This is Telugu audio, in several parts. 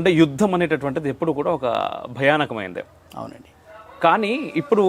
అంటే యుద్ధం అనేటటువంటిది ఎప్పుడు కూడా ఒక భయానకమైందే. అవునండి. కానీ ఇప్పుడు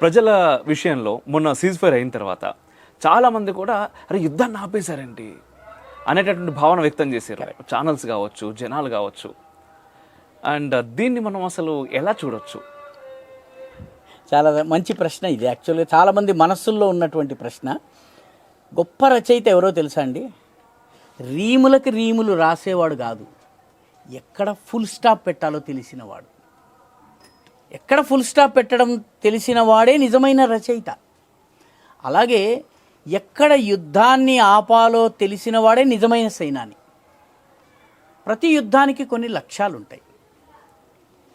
ప్రజల విషయంలో మొన్న సీజ్ ఫైర్ అయిన తర్వాత చాలా మంది కూడా అరే యుద్ధాన్ని ఆపేశారేంటి? అనేటటువంటి భావన వ్యక్తం చేశారు. ఛానల్స్ కావచ్చు జనాలు కావచ్చు. అండ్ దీన్ని మనం అసలు ఎలా చూడొచ్చు? చాలా మంచి ప్రశ్న ఇది. యాక్చువల్గా చాలామంది మనస్సుల్లో ఉన్నటువంటి ప్రశ్న. గొప్ప రచయిత ఎవరో తెలుసా అండి? రీములకి రీములు రాసేవాడు కాదు. ఎక్కడ ఫుల్ స్టాప్ పెట్టాలో తెలిసినవాడు ఎక్కడ ఫుల్ స్టాప్ పెట్టడం తెలిసిన వాడే నిజమైన రచయిత. అలాగే ఎక్కడ యుద్ధాన్ని ఆపాలో తెలిసిన వాడే నిజమైన సైనాని. ప్రతి యుద్ధానికి కొన్ని లక్ష్యాలు ఉంటాయి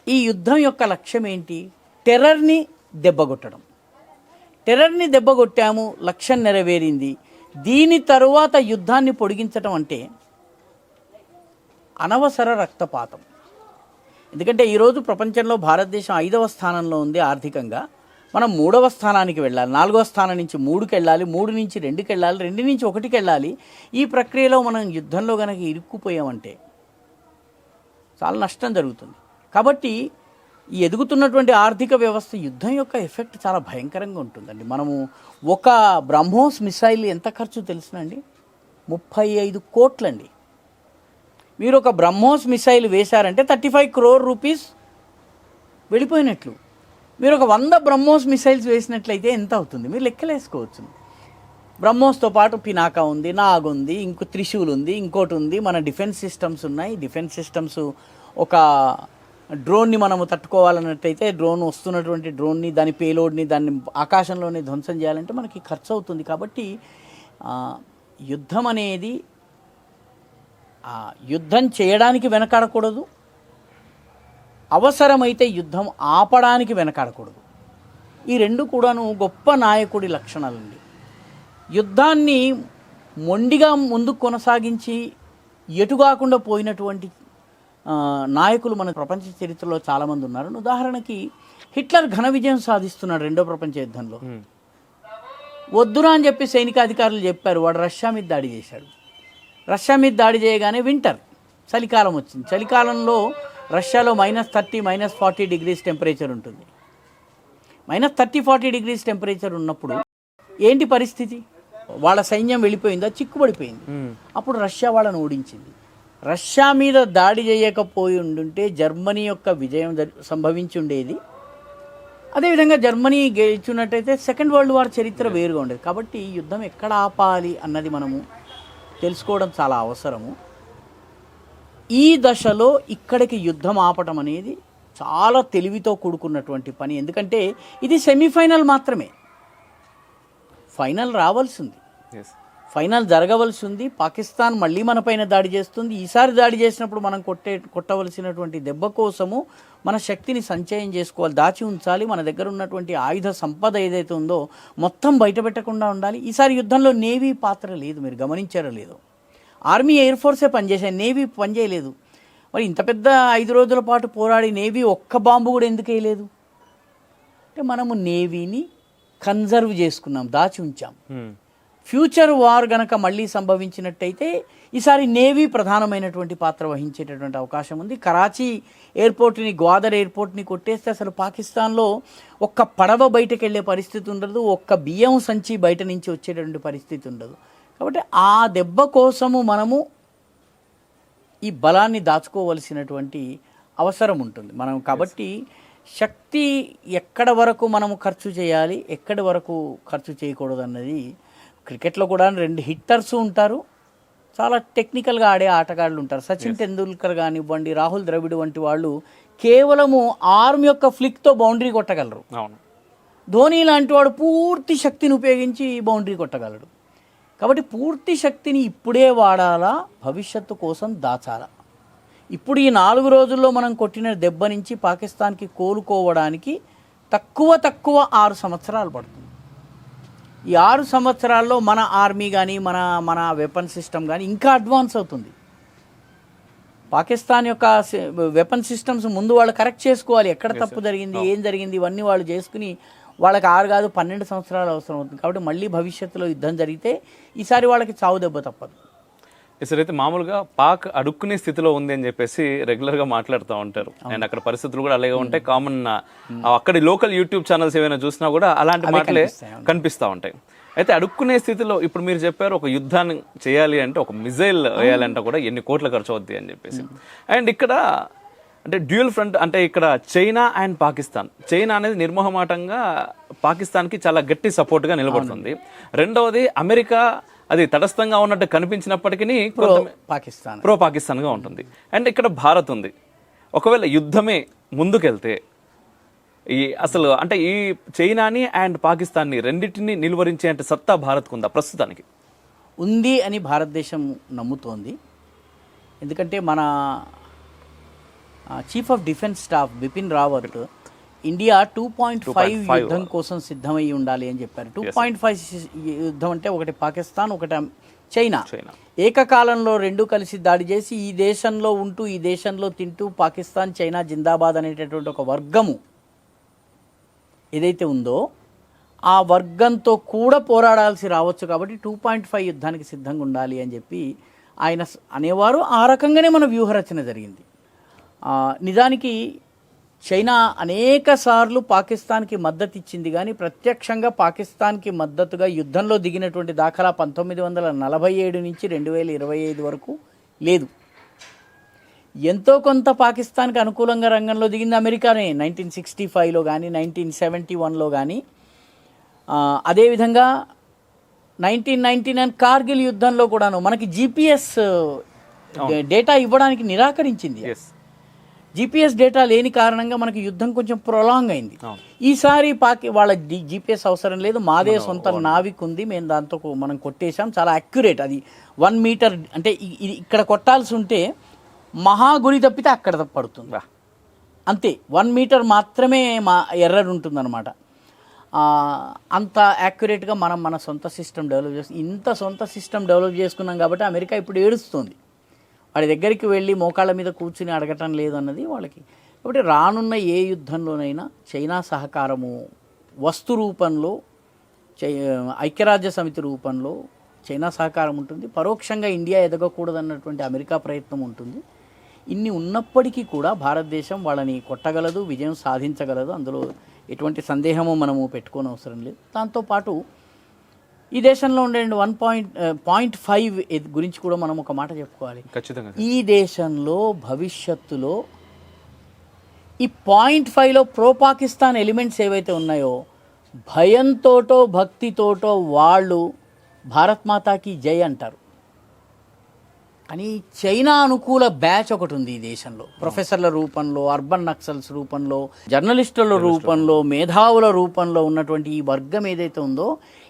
ఈ యుద్ధం యొక్క లక్ష్యం ఏంటి? టెర్రర్ని దెబ్బగొట్టడం. టెర్రర్ని దెబ్బగొట్టాము లక్ష్యం నెరవేరింది. దీని తరువాత యుద్ధాన్ని పొడిగించడం అంటే అనవసర రక్తపాతం. ఎందుకంటే ఈరోజు ప్రపంచంలో భారతదేశం ఐదవ స్థానంలో ఉంది ఆర్థికంగా. మనం మూడవ స్థానానికి వెళ్ళాలి. నాలుగవ స్థానం నుంచి మూడుకి వెళ్ళాలి మూడు నుంచి రెండుకి వెళ్ళాలి రెండు నుంచి ఒకటికి వెళ్ళాలి ఈ ప్రక్రియలో మనం యుద్ధంలో కనుక ఇరుక్కుపోయామంటే చాలా నష్టం జరుగుతుంది. కాబట్టి ఈ ఎదుగుతున్నటువంటి ఆర్థిక వ్యవస్థ యుద్ధం యొక్క ఎఫెక్ట్ చాలా భయంకరంగా ఉంటుందండి. మనము ఒక బ్రహ్మోస్ మిసైల్ ఎంత ఖర్చు తెలుసునండి ముప్పై ఐదు కోట్లండి. మీరు ఒక బ్రహ్మోస్ మిసైల్ వేశారంటే థర్టీ ఫైవ్ క్రోర్ రూపీస్ వెళ్ళిపోయినట్లు. మీరు ఒక వంద బ్రహ్మోస్ మిసైల్స్ వేసినట్లయితే ఎంత అవుతుంది? మీరు లెక్కలేసుకోవచ్చు. బ్రహ్మోస్తో పాటు పినాకా ఉంది నాగ్ ఉంది ఇంకో త్రిశూల్ ఉంది ఇంకోటి ఉంది. మన డిఫెన్స్ సిస్టమ్స్ ఉన్నాయి. డిఫెన్స్ సిస్టమ్స్ ఒక డ్రోన్ని మనము తట్టుకోవాలన్నట్టయితే డ్రోన్ వస్తున్నటువంటి డ్రోన్ని దాని పేలోడ్ని దాన్ని ఆకాశంలోనే ధ్వంసం చేయాలంటే మనకి ఖర్చు అవుతుంది కాబట్టి యుద్ధం అనేది యుద్ధం చేయడానికి వెనకాడకూడదు. అవసరమైతే యుద్ధం ఆపడానికి వెనకాడకూడదు. ఈ రెండు కూడాను గొప్ప నాయకుడి లక్షణాలండి. యుద్ధాన్ని మొండిగా ముందుకు కొనసాగించి ఎటుగాకుండా పోయినటువంటి నాయకులు మన ప్రపంచ చరిత్రలో చాలామంది ఉన్నారు. ఉదాహరణకి హిట్లర్ ఘన విజయం సాధిస్తున్నాడు రెండో ప్రపంచ యుద్ధంలో. వద్దురా అని చెప్పి సైనికాధికారులు చెప్పారు. వాడు రష్యా మీద దాడి చేశాడు. రష్యా మీద దాడి చేయగానే వింటర్ చలికాలం వచ్చింది. చలికాలంలో రష్యాలో minus thirty minus forty degrees temperature ఉంటుంది. Minus thirty forty degrees temperature ఉన్నప్పుడు ఏంటి పరిస్థితి? వాళ్ళ సైన్యం వెళ్ళిపోయిందా? చిక్కుబడిపోయింది. అప్పుడు రష్యా వాళ్ళని ఓడించింది. రష్యా మీద దాడి చేయకపోయి ఉండుంటే జర్మనీ యొక్క విజయం సంభవించి ఉండేది. అదేవిధంగా జర్మనీ గెలిచినట్టయితే సెకండ్ వరల్డ్ వార్ చరిత్ర వేరుగా ఉండేది. కాబట్టి యుద్ధం ఎక్కడ ఆపాలి అన్నది మనము తెలుసుకోవడం చాలా అవసరము. ఈ దశలో ఇక్కడికి యుద్ధం ఆపటం అనేది చాలా తెలివితో కూడుకున్నటువంటి పని. ఎందుకంటే ఇది సెమీఫైనల్ మాత్రమే. ఫైనల్ రావాల్సింది. ఎస్ ఫైనల్ జరగవలసి ఉంది పాకిస్తాన్ మళ్ళీ మనపైన దాడి చేస్తుంది. ఈసారి దాడి చేసినప్పుడు మనం కొట్టే కొట్టవలసినటువంటి దెబ్బ కోసము మన శక్తిని సంచయం చేసుకోవాలి. దాచి ఉంచాలి. మన దగ్గర ఉన్నటువంటి ఆయుధ సంపద ఏదైతే ఉందో మొత్తం బయటపెట్టకుండా ఉండాలి. ఈసారి యుద్ధంలో నేవీ పాత్ర లేదు. మీరు గమనించారో లేదు. ఆర్మీ ఎయిర్ ఫోర్సే పనిచేసాయి నేవీ పనిచేయలేదు. మరి ఇంత పెద్ద ఐదు రోజుల పాటు పోరాడి నేవీ ఒక్క బాంబు కూడా ఎందుకు వేయలేదు? అంటే మనము నేవీని కన్జర్వ్ చేసుకున్నాం. దాచి ఉంచాం. ఫ్యూచర్ వార్ గనక మళ్ళీ సంభవించినట్టయితే ఈసారి నేవీ ప్రధానమైనటువంటి పాత్ర వహించేటటువంటి అవకాశం ఉంది. కరాచీ ఎయిర్పోర్ట్ని గ్వాదర్ ఎయిర్పోర్ట్ని కొట్టేస్తే అసలు పాకిస్తాన్లో ఒక్క పడవ బయటకు వెళ్ళే పరిస్థితి ఉండదు. ఒక్క బియ్యం సంచి బయట నుంచి వచ్చేటటువంటి పరిస్థితి ఉండదు. కాబట్టి ఆ దెబ్బ కోసము మనము ఈ బలాన్ని దాచుకోవలసినటువంటి అవసరం ఉంటుంది. మనం కాబట్టి శక్తి ఎక్కడ వరకు మనము ఖర్చు చేయాలి ఎక్కడి వరకు ఖర్చు చేయకూడదు అన్నది క్రికెట్లో కూడా రెండు హిట్టర్స్ ఉంటారు. చాలా టెక్నికల్గా ఆడే ఆటగాళ్ళు ఉంటారు. సచిన్ టెండూల్కర్ కానివ్వండి రాహుల్ ద్రవిడ్ వంటి వాళ్ళు కేవలము ఆర్మ్ యొక్క ఫ్లిక్తో బౌండరీ కొట్టగలరు. అవును. ధోని లాంటి వాడు పూర్తి శక్తిని ఉపయోగించి బౌండరీ కొట్టగలడు. కాబట్టి పూర్తి శక్తిని ఇప్పుడే వాడాలా భవిష్యత్తు కోసం దాచాలా. ఇప్పుడు ఈ నాలుగు రోజుల్లో మనం కొట్టిన దెబ్బ నుంచి పాకిస్తాన్కి కోలుకోవడానికి తక్కువ తక్కువ ఆరు సంవత్సరాలు పడుతుంది. ఈ ఆరు సంవత్సరాల్లో మన ఆర్మీ కానీ మన మన వెపన్ సిస్టమ్ కానీ ఇంకా అడ్వాన్స్ అవుతుంది. పాకిస్తాన్ యొక్క వెపన్ సిస్టమ్స్ ముందు వాళ్ళు కరెక్ట్ చేసుకోవాలి. ఎక్కడ తప్పు జరిగింది ఏం జరిగింది ఇవన్నీ వాళ్ళు చేసుకుని వాళ్ళకి ఆరు కాదు పన్నెండు సంవత్సరాలు అవసరం అవుతుంది. కాబట్టి మళ్ళీ భవిష్యత్తులో యుద్ధం జరిగితే ఈసారి వాళ్ళకి చావు దెబ్బ తప్పదు. సార్ అయితే మామూలుగా పాక్ అడుక్కునే స్థితిలో ఉంది అని చెప్పేసి రెగ్యులర్గా మాట్లాడుతూ ఉంటారు. అండ్ అక్కడ పరిస్థితులు కూడా అలాగే ఉంటాయి. కామన్ అక్కడి లోకల్ యూట్యూబ్ ఛానల్స్ ఏమైనా చూసినా కూడా అలాంటి మాటలే కనిపిస్తా ఉంటాయి. అయితే అడుక్కునే స్థితిలో ఇప్పుడు మీరు చెప్పారు ఒక యుద్ధాన్ని చేయాలి అంటే ఒక మిజైల్ వేయాలంటే కూడా ఎన్ని కోట్ల ఖర్చు అవుద్ది అని చెప్పేసి. అండ్ ఇక్కడ అంటే డ్యూయల్ ఫ్రంట్ అంటే ఇక్కడ చైనా అండ్ పాకిస్తాన్. చైనా అనేది నిర్మోహమాటంగా పాకిస్తాన్కి చాలా గట్టి సపోర్ట్గా నిలబడుతుంది. రెండవది అమెరికా అది తటస్థంగా ఉన్నట్టు కనిపించినప్పటికీ పాకిస్తాన్. ప్రో పాకిస్తాన్గా ఉంటుంది. అండ్ ఇక్కడ భారత్ ఉంది. ఒకవేళ యుద్ధమే ముందుకెళ్తే ఈ అసలు అంటే ఈ చైనాని అండ్ పాకిస్తాన్ని రెండింటిని నిలువరించే అంటే సత్తా భారత్కు ఉందా ప్రస్తుతానికి? ఉంది అని భారతదేశం నమ్ముతోంది. ఎందుకంటే మన chief of defence staff Bipin Rawat India two point five యుద్ధం కోసం సిద్ధమై ఉండాలి అని చెప్పారు. టూ పాయింట్ ఫైవ్ యుద్ధం అంటే ఒకటి పాకిస్తాన్ ఒకటి చైనా. ఏకకాలంలో రెండు కలిసి దాడి చేసి ఈ దేశంలో ఉంటూ ఈ దేశంలో తింటూ పాకిస్తాన్ చైనా జిందాబాద్ అనేటటువంటి ఒక వర్గము ఏదైతే ఉందో ఆ వర్గంతో కూడా పోరాడాల్సి రావచ్చు కాబట్టి టూ పాయింట్ ఫైవ్ యుద్ధానికి సిద్ధంగా ఉండాలి అని చెప్పి ఆయన అనేవారు. ఆ రకంగానే మన వ్యూహరచన జరిగింది. నిజానికి చైనా అనేక సార్లు పాకిస్తాన్కి మద్దతు ఇచ్చింది కానీ ప్రత్యక్షంగా పాకిస్తాన్కి మద్దతుగా యుద్ధంలో దిగినటువంటి దాఖలా పంతొమ్మిది వందల నలభై ఏడు నుంచి రెండు వేల ఇరవై ఐదు వరకు లేదు. ఎంతో కొంత పాకిస్తాన్కి అనుకూలంగా రంగంలో దిగింది అమెరికానే. నైన్టీన్ సిక్స్టీ ఫైవ్లో కానీ నైన్టీన్ సెవెంటీ వన్లో కానీ అదేవిధంగా నైన్టీన్ నైన్టీ నైన్ కార్గిల్ యుద్ధంలో కూడాను మనకి జీపీఎస్ డేటా ఇవ్వడానికి నిరాకరించింది. జీపీఎస్ డేటా లేని కారణంగా మనకి యుద్ధం కొంచెం ప్రొలాంగ్ అయింది. ఈసారి పాకి వాళ్ళ జీపీఎస్ అవసరం లేదు. మాదే సొంత నావిక్ ఉంది. మేము దాంతో మనం కొట్టేశాం. చాలా అక్యురేట్ అది వన్ మీటర్ అంటే ఇక్కడ కొట్టాల్సి ఉంటే మహా గురి తప్పితే అక్కడ పడుతుంది. అంతే. వన్ మీటర్ మాత్రమే మా ఎర్రర్ ఉంటుందన్నమాట. అంత యాక్యురేట్గా మనం మన సొంత సిస్టమ్ డెవలప్ చేసి ఇంత సొంత సిస్టమ్ డెవలప్ చేసుకున్నాం కాబట్టి అమెరికా ఇప్పుడు ఏడుస్తుంది. వాడి దగ్గరికి వెళ్ళి మోకాళ్ళ మీద కూర్చుని అడగటం లేదు అన్నది వాళ్ళకి. కాబట్టి రానున్న ఏ యుద్ధంలోనైనా చైనా సహకారము వస్తు రూపంలో చై ఐక్యరాజ్య సమితి రూపంలో చైనా సహకారం ఉంటుంది. పరోక్షంగా ఇండియా ఎదగకూడదన్నటువంటి అమెరికా ప్రయత్నం ఉంటుంది. ఇన్ని ఉన్నప్పటికీ కూడా భారతదేశం వాళ్ళని కొట్టగలదు విజయం సాధించగలదు. అందులో ఎటువంటి సందేహము మనము పెట్టుకోని అవసరం లేదు. దాంతోపాటు ఈ దేశంలో ఉండే వన్ పాయింట్ పాయింట్ ఫైవ్ గురించి కూడా మనం ఒక మాట చెప్పుకోవాలి. ఖచ్చితంగా ఈ దేశంలో భవిష్యత్తులో ఈ పాయింట్ ఫైవ్లో ప్రో పాకిస్తాన్ ఎలిమెంట్స్ ఏవైతే ఉన్నాయో భయంతోటో భక్తితోటో వాళ్ళు భారత్ మాతాకి జై అంటారు. కానీ చైనా అనుకూల బ్యాచ్ ఒకటి ఉంది ఈ దేశంలో. ప్రొఫెసర్ల రూపంలో అర్బన్ నక్సల్స్ రూపంలో జర్నలిస్టుల రూపంలో మేధావుల రూపంలో ఉన్నటువంటి ఈ వర్గం ఏదైతే ఉందో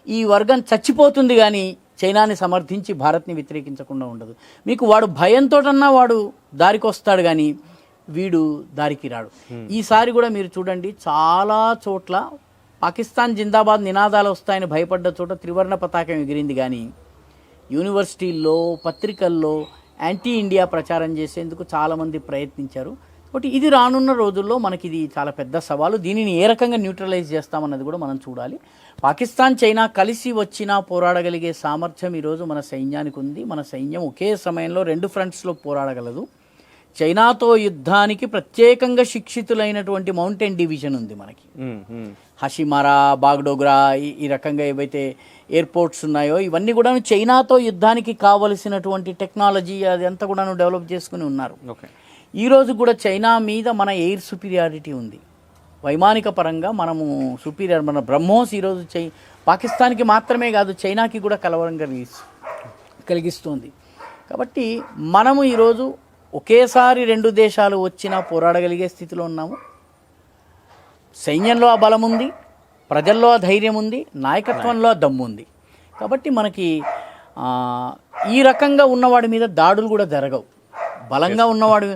ఈ వర్గం చచ్చిపోతుంది కానీ చైనాని సమర్థించి భారత్ని వ్యతిరేకించకుండా ఉండదు. మీకు వాడు భయంతోటన్నా వాడు దారికి వస్తాడు కానీ వీడు దారికి రాడు. ఈసారి కూడా మీరు చూడండి చాలా చోట్ల పాకిస్తాన్ జిందాబాద్ నినాదాలు వస్తాయని భయపడ్డ చోట త్రివర్ణ పతాకం ఎగిరింది కానీ యూనివర్సిటీల్లో పత్రికల్లో యాంటీ ఇండియా ప్రచారం చేసేందుకు చాలామంది ప్రయత్నించారు. కాబట్టి ఇది రానున్న రోజుల్లో మనకి ఇది చాలా పెద్ద సవాలు. దీనిని ఏ రకంగా న్యూట్రలైజ్ చేస్తామన్నది కూడా మనం చూడాలి. పాకిస్తాన్ చైనా కలిసి వచ్చినా పోరాడగలిగే సామర్థ్యం ఈరోజు మన సైన్యానికి ఉంది. మన సైన్యం ఒకే సమయంలో రెండు ఫ్రంట్స్లో పోరాడగలదు. చైనాతో యుద్ధానికి ప్రత్యేకంగా శిక్షితులైనటువంటి మౌంటైన్ డివిజన్ ఉంది మనకి. హషిమారా బాగ్డోగ్రా ఈ- రకంగా ఏవైతే ఎయిర్పోర్ట్స్ ఉన్నాయో ఇవన్నీ కూడా చైనాతో యుద్ధానికి కావలసినటువంటి టెక్నాలజీ అది అంతా కూడా డెవలప్ చేసుకుని ఉన్నారు. ఓకే ఈ రోజు కూడా చైనా మీద మన ఎయిర్ సుపీరియారిటీ ఉంది. వైమానిక పరంగా మనము సుపీరియర్ మన బ్రహ్మోస్ ఈరోజు చై పాకిస్తాన్కి మాత్రమే కాదు చైనాకి కూడా కలవరం కలిగి కలిగిస్తుంది. కాబట్టి మనము ఈరోజు ఒకేసారి రెండు దేశాలు వచ్చినా పోరాడగలిగే స్థితిలో ఉన్నాము. సైన్యంలో ఆ బలం ఉంది ప్రజల్లో ఆ ధైర్యం ఉంది నాయకత్వంలో ఆ దమ్ము ఉంది. కాబట్టి మనకి ఈ రకంగా ఉన్నవాడి మీద దాడులు కూడా జరగవు. బలంగా ఉన్నవాడు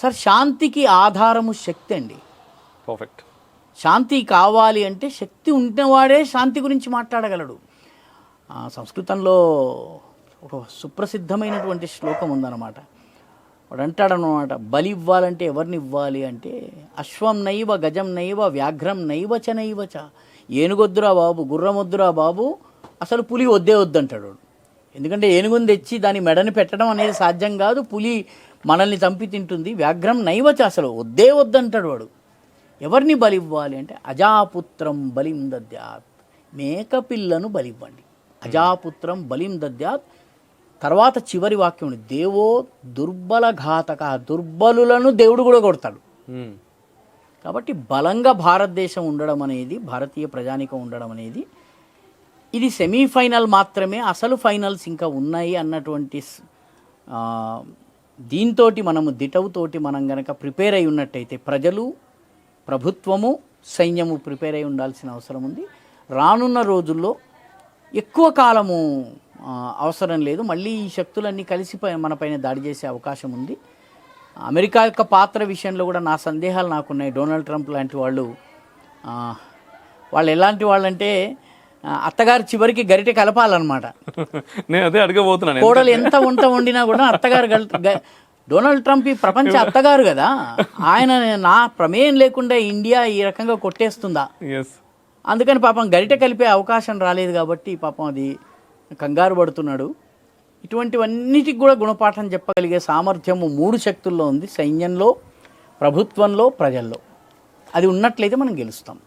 సార్ శాంతికి ఆధారము శక్తి అండి. పర్ఫెక్ట్ శాంతి కావాలి అంటే శక్తి ఉన్నవాడే శాంతి గురించి మాట్లాడగలడు. సంస్కృతంలో ఒక సుప్రసిద్ధమైనటువంటి శ్లోకం ఉందన్నమాట. వాడు అంటాడనమాట బలి ఇవ్వాలంటే ఎవరిని ఇవ్వాలి అంటే అశ్వం నైవ గజం నైవ వ్యాఘ్రం నైవ చ నైవ చ. ఏనుగొద్దురా బాబు గుర్రమొద్దురా బాబు అసలు పులి వద్దే వద్దంటాడు. ఎందుకంటే ఏనుగుని తెచ్చి దాని మెడని పెట్టడం అనేది సాధ్యం కాదు. పులి మనల్ని చంపి తింటుంది. వ్యాఘ్రం నైవచ అసలు వద్దే వద్దంటాడు వాడు. ఎవరిని బలివ్వాలి అంటే అజాపుత్రం బలిం దద్యాత్ మేకపిల్లను బలివ్వండి. అజాపుత్రం బలిం దద్యాత్ తర్వాత చివరి వాక్యం దేవో దుర్బల ఘాతక దుర్బలులను దేవుడు కూడా కొడతాడు. కాబట్టి బలంగా భారతదేశం ఉండడం అనేది భారతీయ ప్రజానికం ఉండడం అనేది ఇది సెమీఫైనల్ మాత్రమే అసలు ఫైనల్స్ ఇంకా ఉన్నాయి అన్నటువంటి దీంతో దీంతోటి మనము దిటవుతోటి మనం గనక ప్రిపేర్ అయి ఉన్నట్టయితే ప్రజలు ప్రభుత్వము సైన్యము ప్రిపేర్ అయి ఉండాల్సిన అవసరం ఉంది. రానున్న రోజుల్లో ఎక్కువ కాలము అవసరం లేదు. మళ్ళీ ఈ శక్తులన్నీ కలిసి పై- మనపైన దాడి చేసే అవకాశం ఉంది. అమెరికా యొక్క పాత్ర విషయంలో కూడా నా సందేహాలు నాకున్నాయి. డొనాల్డ్ ట్రంప్ లాంటి వాళ్ళు వాళ్ళు ఎలాంటి వాళ్ళంటే అత్తగారు చివరికి గరిటె కలపాలన్నమాట. నేను అదే అడగబోతున్నాను. కోడలు ఎంత వంట వండినా కూడా అత్తగారు డొనాల్డ్ ట్రంప్ ఈ ప్రపంచ అత్తగారు కదా. ఆయన నా ప్రమేయం లేకుండా ఇండియా ఈ రకంగా కొట్టేస్తుందా? అందుకని పాపం గరిటె కలిపే అవకాశం రాలేదు కాబట్టి పాపం అది కంగారు పడుతున్నాడు. ఇటువంటివన్నిటికి కూడా గుణపాఠం చెప్పగలిగే సామర్థ్యము మూడు శక్తుల్లో ఉంది. సైన్యంలో ప్రభుత్వంలో ప్రజల్లో. అది ఉన్నట్లయితే మనం గెలుస్తాం.